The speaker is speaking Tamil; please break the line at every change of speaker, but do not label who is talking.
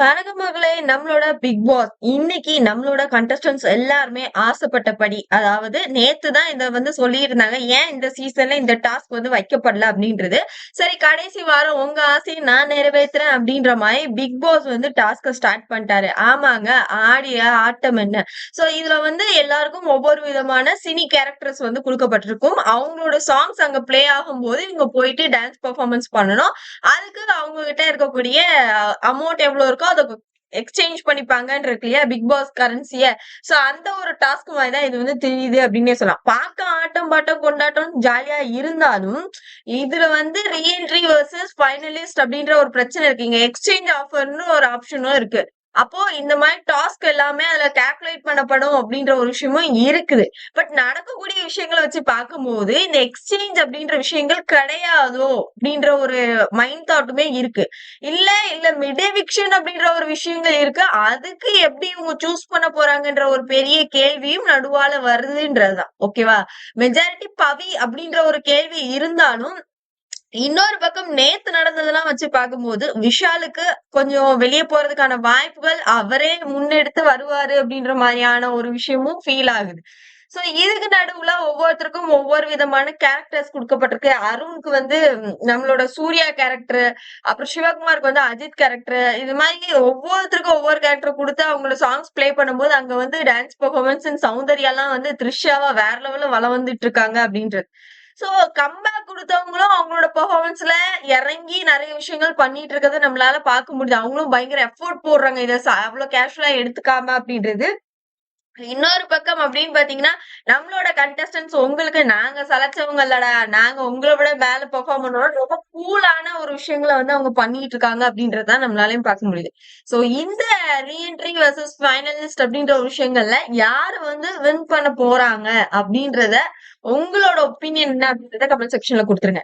வணக்கம் மகளே நம்மளோட பிக் பாஸ் இன்னைக்கு நம்மளோட கண்டஸ்டன்ஸ் எல்லாருமே ஆசைப்பட்டபடி அதாவது நேத்து தான் இத வந்து சொல்லியிருந்தாங்க ஏன் இந்த சீசன்ல இந்த டாஸ்க் வந்து வைக்கப்படல அப்படின்றது. சரி கடைசி வாரம் உங்க ஆசையை நான் நிறைவேற்றுறேன் அப்படின்ற மாதிரி பிக் பாஸ் வந்து டாஸ்க ஸ்டார்ட் பண்ணிட்டாரு. ஆமாங்க ஆடிய ஆட்டம் என்ன? சோ இதுல வந்து எல்லாருக்கும் ஒவ்வொரு விதமான சினி கேரக்டர்ஸ் வந்து கொடுக்கப்பட்டிருக்கும். அவங்களோட சாங்ஸ் அங்க பிளே ஆகும்போது இவங்க போயிட்டு டான்ஸ் பெர்ஃபார்மன்ஸ் பண்ணணும். அதுக்கு அவங்க கிட்ட இருக்கக்கூடிய அமௌண்ட் எவ்வளவு இருக்கோ அதை எக்ஸ்சேஞ்ச் பண்ணிப்பாங்கன்னு இல்லையா பிக் பாஸ் கரன்சிய சோ அந்த ஒரு டாஸ்க் மாதிரி தான் இது வந்து தெரியுது அப்படின்னே சொல்லலாம். பார்க்க ஆட்டம் பாட்டம் கொண்டாட்டம் ஜாலியா இருந்தாலும் இதுல வந்து ரீஎன்ட்ரி வர்சஸ் ஃபைனலிஸ்ட் அப்படின்ற ஒரு பிரச்சனை இருக்கு. இங்க எக்ஸ்சேஞ்ச் ஆஃபர்னு ஒரு ஆப்ஷனும் இருக்கு. அப்போ இந்த மாதிரி டாஸ்க் எல்லாமே அதுல கால்குலேட் பண்ணப்படும் அப்படின்ற ஒரு விஷயமும் இருக்குது. பட் நடக்கக்கூடிய விஷயங்களை வச்சு பார்க்கும்போது இந்த எக்ஸ்சேஞ்ச் அப்படின்ற விஷயங்கள் கிடையாதோ அப்படின்ற ஒரு மைண்ட் தாட்டுமே இருக்கு. இல்ல இல்ல மிடெவிக்ஷன் அப்படின்ற ஒரு விஷயங்கள் இருக்கு. அதுக்கு எப்படி இவங்க சூஸ் பண்ண போறாங்கன்ற ஒரு பெரிய கேள்வியும் நடுவால வருதுன்றதுதான். ஓகேவா மெஜாரிட்டி பவி அப்படின்ற ஒரு கேள்வி இருந்தாலும் இன்னொரு பக்கம் நேத்து நடந்ததெல்லாம் வச்சு பார்க்கும்போது விஷாலுக்கு கொஞ்சம் வெளியே போறதுக்கான வாய்ப்புகள் அவரே முன்னெடுத்து வருவாரு அப்படின்ற மாதிரியான ஒரு விஷயமும் ஃபீல் ஆகுது. சோ இதுக்கு நடுவுல ஒவ்வொருத்தருக்கும் ஒவ்வொரு விதமான கேரக்டர்ஸ் கொடுக்கப்பட்டிருக்கு. அருணுக்கு வந்து நம்மளோட சூர்யா கேரக்டர் அப்புறம் சிவகுமாருக்கு வந்து அஜித் கேரக்டர் இது மாதிரி ஒவ்வொருத்தருக்கும் ஒவ்வொரு கேரக்டர் கொடுத்து அவங்களோட சாங்ஸ் பிளே பண்ணும்போது அங்க வந்து டான்ஸ் பெர்ஃபார்மன்ஸ் சௌந்தர்யாலாம் வந்து த்ரிஷாவா வேற லெவல்ல வள வந்துட்டு இருக்காங்க அப்படின்றது. சோ கம்பேக் கொடுத்தவங்களும் அவங்களோட பெர்ஃபார்மன்ஸ்ல இறங்கி நிறைய விஷயங்கள் பண்ணிட்டு இருக்கிறத நம்மளால பார்க்க முடியுது. அவங்களும் பயங்கர எஃபோர்ட் போடுறாங்க. இதை அவ்வளவு கேஷுவலா எடுத்துக்காம அப்படின்றது. இன்னொரு பக்கம் அப்படின்னு பாத்தீங்கன்னா நம்மளோட கண்டஸ்டன்ஸ் உங்களுக்கு நாங்க சலைச்சவங்க இல்லடா நாங்க உங்களை விட மேல பெர்ஃபார்ம் பண்ணோம் ரொம்ப கூலான ஒரு விஷயங்களை வந்து அவங்க பண்ணிட்டு இருக்காங்க அப்படின்றத நம்மளாலையும் பார்க்க முடியுது. சோ இந்த ரீஎன்ட்ரி வர்சஸ் ஃபைனலிஸ்ட் அப்படின்ற ஒரு விஷயங்கள்ல யாரு வந்து வின் பண்ண போறாங்க அப்படின்றத உங்களோட ஒப்பீனியன் என்ன அப்படின்றத கமெண்ட் செக்ஷன்ல கொடுத்துருங்க.